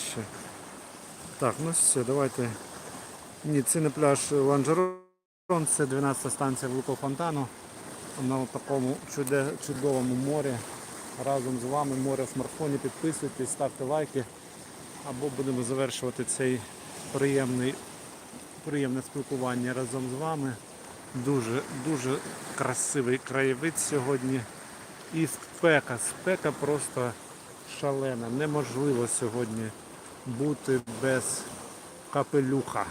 краще. Так, ну все, давайте. Ні, це не пляж Ланжерон, це 12 станція Великого фонтану. На такому чудовому морі. Разом з вами море в смартфоні. Підписуйтесь, ставте лайки. Або будемо завершувати цей приємний, приємне спілкування разом з вами. Дуже, дуже красивий краєвид сьогодні. І спека, спека просто шалена. Неможливо сьогодні бути без капелюха.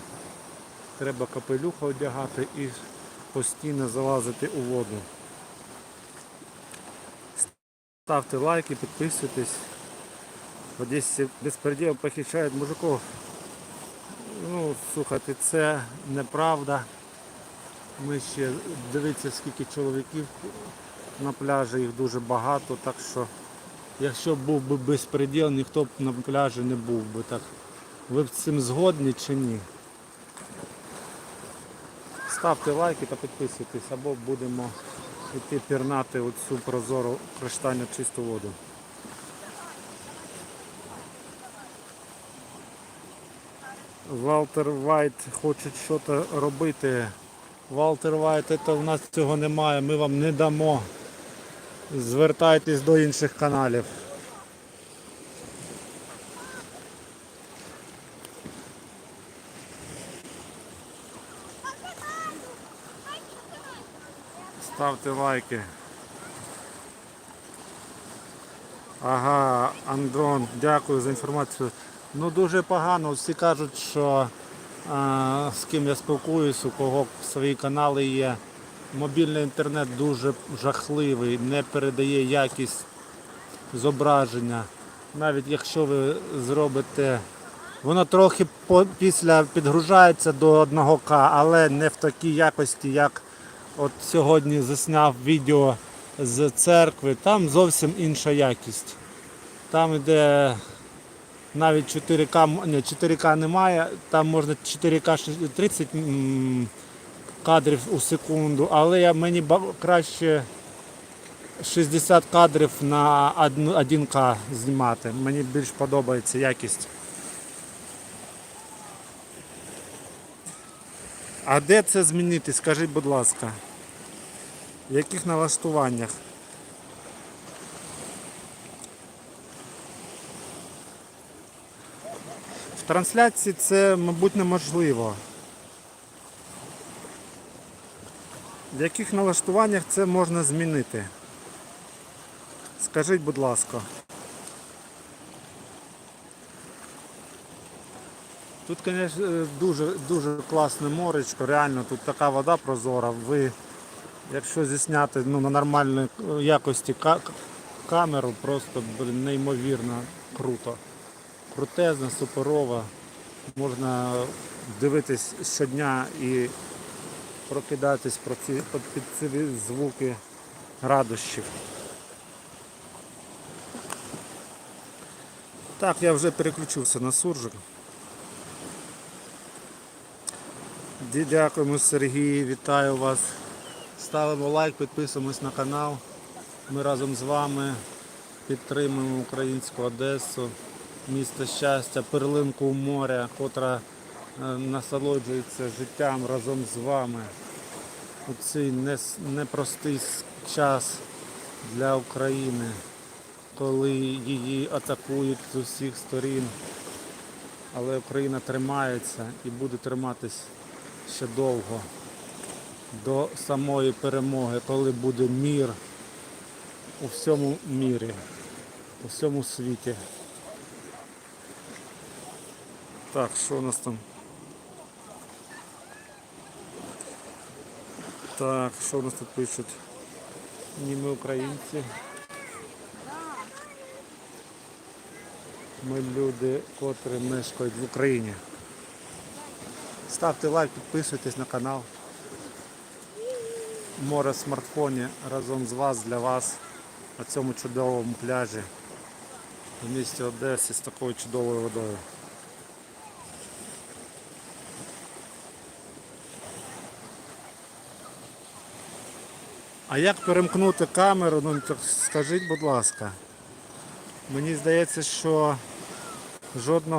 Треба капелюха одягати і постійно залазити у воду. Ставте лайки, підписуйтесь. Одесі безпреділ похищають мужиків. Ну, слухайте, це неправда. Ми ще дивіться, скільки чоловіків на пляжі, їх дуже багато, так що якщо був би безпреділ, ніхто б на пляжі не був би так. Ви з цим згодні чи ні? Ставте лайки та підписуйтесь, або будемо йти пірнати оцю прозору криштально чисту воду. Валтер Вайт хоче щось робити. Валтер Вайт, це в нас цього немає, ми вам не дамо. Звертайтесь до інших каналів. Ставте лайки. Ага, Андрон, дякую за інформацію. Ну дуже погано. Всі кажуть, що а, з ким я спілкуюсь, у кого свої канали є. Мобільний інтернет дуже жахливий, не передає якість зображення. Навіть якщо ви зробите, воно трохи після підгружається до 1К, але не в такій якості, як от сьогодні засняв відео з церкви. Там зовсім інша якість. Там іде навіть 4К, ні, 4К немає, там можна 4К ши- 30 м, кадрів у секунду, але я, мені краще 60 кадрів на 1К знімати. Мені більш подобається якість. А де це змінити? Скажіть, будь ласка. В яких налаштуваннях? В трансляції це, мабуть, неможливо. В яких налаштуваннях це можна змінити? Скажіть, будь ласка. Тут, звісно, дуже, дуже класне моречко, реально тут така вода прозора. Ви, якщо зісняти ну, на нормальній е, якості камеру, просто блін, неймовірно круто. Крутезна, суперова. Можна дивитись щодня і прокидатись про ці, під ці звуки радощів. Так, я вже переключився на суржик. Дякуємо Сергій, вітаю вас. Ставимо лайк, підписуємось на канал. Ми разом з вами підтримуємо українську Одесу, місто щастя, перлинку моря, котра насолоджується життям разом з вами у цей непростий час для України, коли її атакують з усіх сторін. Але Україна тримається і буде триматись ще довго до самої перемоги, коли буде мір у всьому мірі, у всьому світі. Так, що у нас там? Так, що у нас тут пишуть? Ні, ми українці. Ми люди, котрі мешкають в Україні. Ставте лайк, підписуйтесь на канал. Море в смартфоні разом з вас для вас на цьому чудовому пляжі в місті Одесі з такою чудовою водою. А як перемкнути камеру? Ну так скажіть, будь ласка. Мені здається, що жодного